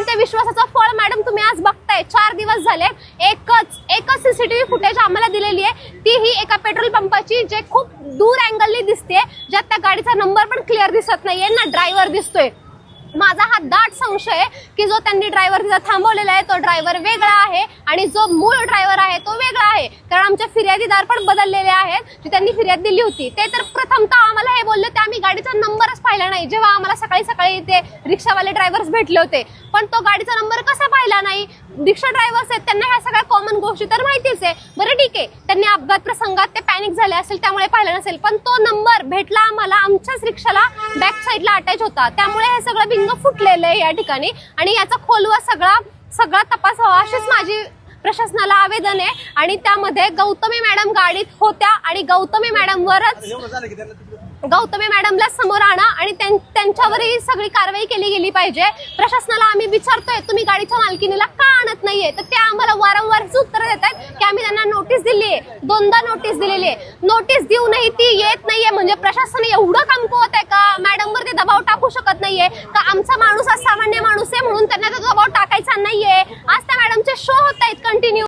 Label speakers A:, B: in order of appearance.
A: पण ते विश्वासाचं फळ मॅडम तुम्ही आज बघताय? चार दिवस झाले एकच एकच सीसीटीव्ही फुटेज आम्हाला दिलेली आहे. ती ही एका पेट्रोल पंपाची जे खूप दूर अँगलनी दिसते ज्यात त्या गाडीचा नंबर पण क्लिअर दिसत नाहीये ना ड्रायव्हर दिसतोय. माझा हा दाट संशय आहे की जो त्यांनी ड्रायव्हर तिथं थांबवलेला आहे तो ड्रायव्हर वेगळा आहे आणि जो मूळ ड्रायव्हर आहे तो वेगळा आहे. कारण आमचे फिर्यादीदार पण बदललेले आहेत. जी त्यांनी फिर्याद दिली होती ते तर प्रथमतः आम्हाला हे बोलले ते आम्ही गाडीचा नंबरच पाहिला नाही. जेव्हा आम्हाला सकाळी सकाळी ते रिक्षावाले ड्रायव्हर्स भेटले होते पण तो गाडीचा नंबर कसा पाहिला नाही? रिक्षा ड्रायव्हर्स आहेत त्यांना ह्या सगळ्या कॉमन गोष्टी तर माहितीच आहे. बरं ठीक आहे त्यांनी अपघात प्रसंगात ते पॅनिक झाले असेल त्यामुळे पाहिलं नसेल पण तो नंबर भेटला आम्हाला आमच्याच रिक्षाला बॅक साईडला अटॅच होता. त्यामुळे हे सगळं भिंग फुटलेलं आहे या ठिकाणी. आणि याचा खोलवा सगळा सगळा तपास व्हावा अशीच माझी प्रशासनाला आवेदन आहे आणि त्यामध्ये गौतमी मॅडम गाडीत होत्या आणि गौतमी मॅडमवरच गौतमी मॅडमला समोर आणा आणि त्यां- त्यांच्यावरही सगळी कारवाई केली गेली पाहिजे. प्रशासनाला आम्ही विचारतोय तुम्ही गाडीच्या मालकीनीला का आणत नाहीये? तर ते आम्हाला वारंवार उत्तर देत आहेत की आम्ही त्यांना नोटीस दिली आहे. दोनदा नोटीस दिलेली आहे. नोटीस देऊनही ती येत नाहीये. म्हणजे प्रशासन एवढं कमकुवत आहे का? मॅडमवर ते दबाव टाकू शकत नाहीये. का आमचा माणूस हा सामान्य माणूस आहे म्हणून त्यांना तो दबाव टाकायचा नाहीये? आज त्या